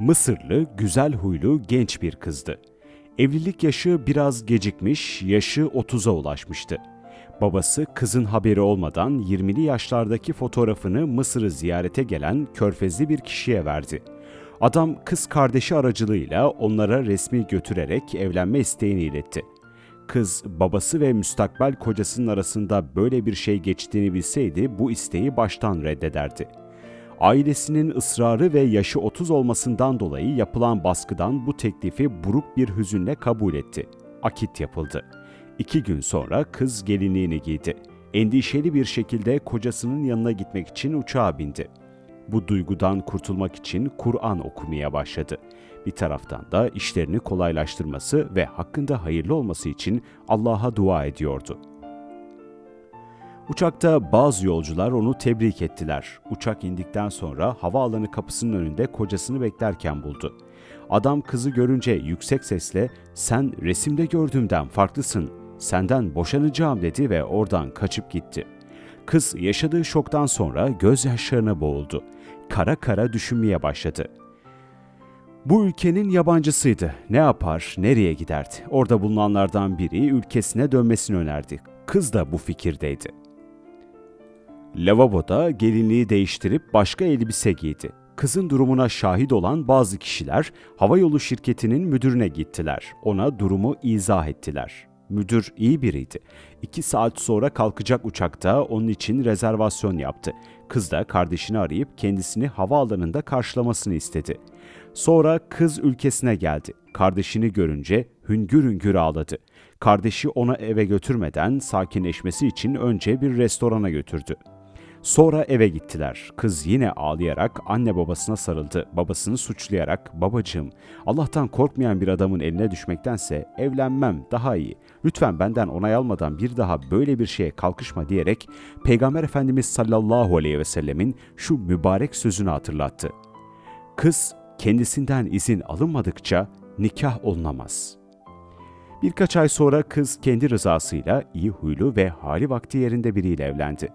Mısırlı, güzel huylu genç bir kızdı. Evlilik yaşı biraz gecikmiş, yaşı 30'a ulaşmıştı. Babası kızın haberi olmadan 20'li yaşlardaki fotoğrafını Mısır'ı ziyarete gelen körfezli bir kişiye verdi. Adam kız kardeşi aracılığıyla onlara resmi götürerek evlenme isteğini iletti. Kız babası ve müstakbel kocasının arasında böyle bir şey geçtiğini bilseydi bu isteği baştan reddederdi. Ailesinin ısrarı ve yaşı 30 olmasından dolayı yapılan baskıdan bu teklifi buruk bir hüzünle kabul etti. Akit yapıldı. İki gün sonra kız gelinliğini giydi. Endişeli bir şekilde kocasının yanına gitmek için uçağa bindi. Bu duygudan kurtulmak için Kur'an okumaya başladı. Bir taraftan da işlerini kolaylaştırması ve hakkında hayırlı olması için Allah'a dua ediyordu. Uçakta bazı yolcular onu tebrik ettiler. Uçak indikten sonra havaalanı kapısının önünde kocasını beklerken buldu. Adam kızı görünce yüksek sesle "Sen resimde gördüğümden farklısın. Senden boşanacağım." dedi ve oradan kaçıp gitti. Kız yaşadığı şoktan sonra gözyaşlarına boğuldu. Kara kara düşünmeye başladı. Bu ülkenin yabancısıydı. Ne yapar, nereye giderdi? Orada bulunanlardan biri ülkesine dönmesini önerdi. Kız da bu fikirdeydi. Lavaboda gelinliği değiştirip başka elbise giydi. Kızın durumuna şahit olan bazı kişiler havayolu şirketinin müdürüne gittiler. Ona durumu izah ettiler. Müdür iyi biriydi. İki saat sonra kalkacak uçakta onun için rezervasyon yaptı. Kız da kardeşini arayıp kendisini havaalanında karşılamasını istedi. Sonra kız ülkesine geldi. Kardeşini görünce hüngür hüngür ağladı. Kardeşi ona eve götürmeden sakinleşmesi için önce bir restorana götürdü. Sonra eve gittiler. Kız yine ağlayarak anne babasına sarıldı. Babasını suçlayarak babacığım Allah'tan korkmayan bir adamın eline düşmektense evlenmem daha iyi. Lütfen benden onay almadan bir daha böyle bir şeye kalkışma diyerek Peygamber Efendimiz sallallahu aleyhi ve sellemin şu mübarek sözünü hatırlattı. Kız kendisinden izin alınmadıkça nikah olunamaz. Birkaç ay sonra kız kendi rızasıyla iyi huylu ve hali vakti yerinde biriyle evlendi.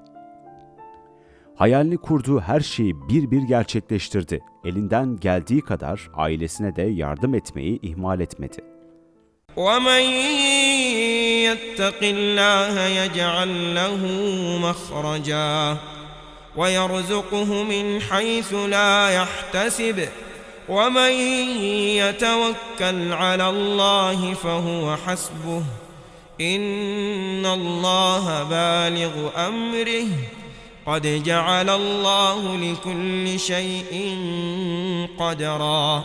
Hayalini kurduğu her şeyi bir bir gerçekleştirdi. Elinden geldiği kadar ailesine de yardım etmeyi ihmal etmedi. ومن يتق الله يجعل له مخرجا ويرزقه من حيث لا يحتسب ومن يتوكل على الله فهو حسبه ان الله بالغ امره قد جعل الله لكل شيء قدرا.